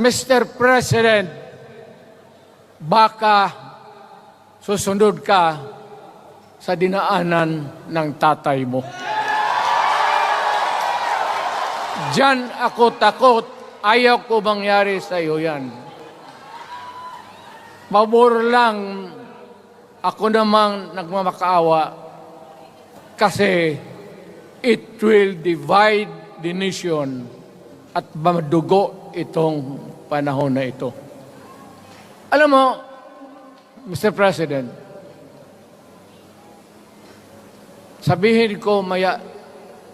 Mr. President, baka susunod ka sa dinaanan ng tatay mo. Diyan ako takot. Ayaw ko mangyari sa iyo yan. Mabor lang ako namang nagmamakaawa kasi it will divide the nation at madugo itong panahon na ito. Alam mo, Mr. President, sabihin ko maya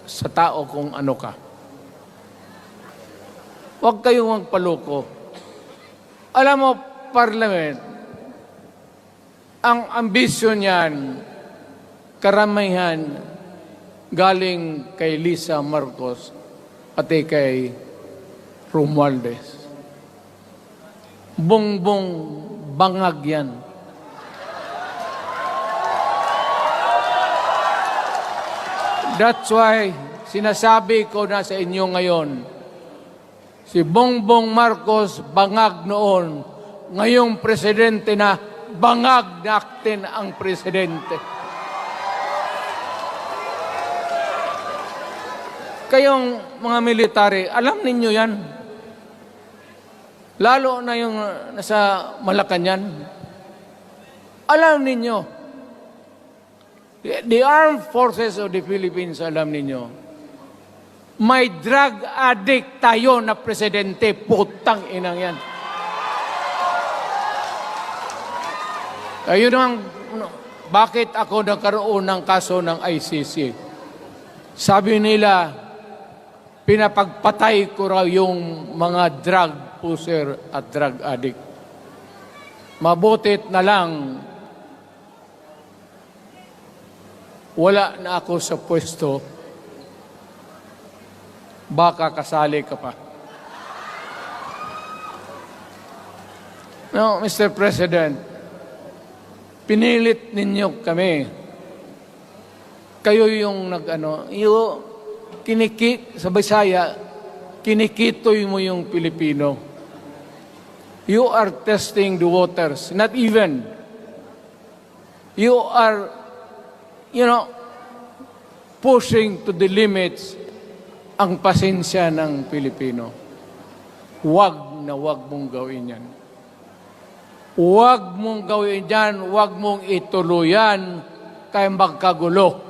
sa tao kung ano ka. Huwag kayong magpaloko. Alam mo, Parliament, ang ambisyon niyan, karamihan galing kay Lisa Marcos pati kay Romualdez. Bongbong bangag yan. That's why sinasabi ko na sa inyo ngayon, si Bongbong Marcos bangag noon, ngayong presidente na bangag natin ang presidente. Kayong mga military, alam ninyo yan. Lalo na yung nasa Malacanang. Alam ninyo, the- the armed forces of the Philippines, alam ninyo, may drug addict tayo na presidente, putang inang yan. Ayun ang, ano, bakit ako nagkaroon ng kaso ng ICC? Sabi nila, pinapagpatay ko raw yung mga drug user at drug addict. Mabutit na lang, wala na ako sa pwesto, baka kasali ka pa. No, Mr. President, pinilit ninyo kami. Kayo yung nag-ano, yung kiniki, sa Bisaya, kinikitoy mo yung Pilipino. You are testing the waters, not even. You are, you know, pushing to the limits ang pasensya ng Pilipino. Huwag na huwag mong gawin yan. Huwag mong gawin yan, huwag mong ituluyan kaya magkagulo.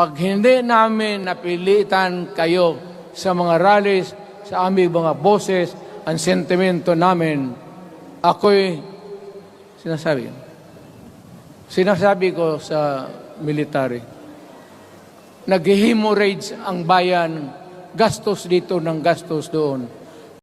Pag hindi namin napilitan kayo sa mga rallies, sa aming mga boses, ang sentimento namin, ako'y sinasabi. Sinasabi ko sa military, nag-hemorrhage ang bayan, gastos dito ng gastos doon.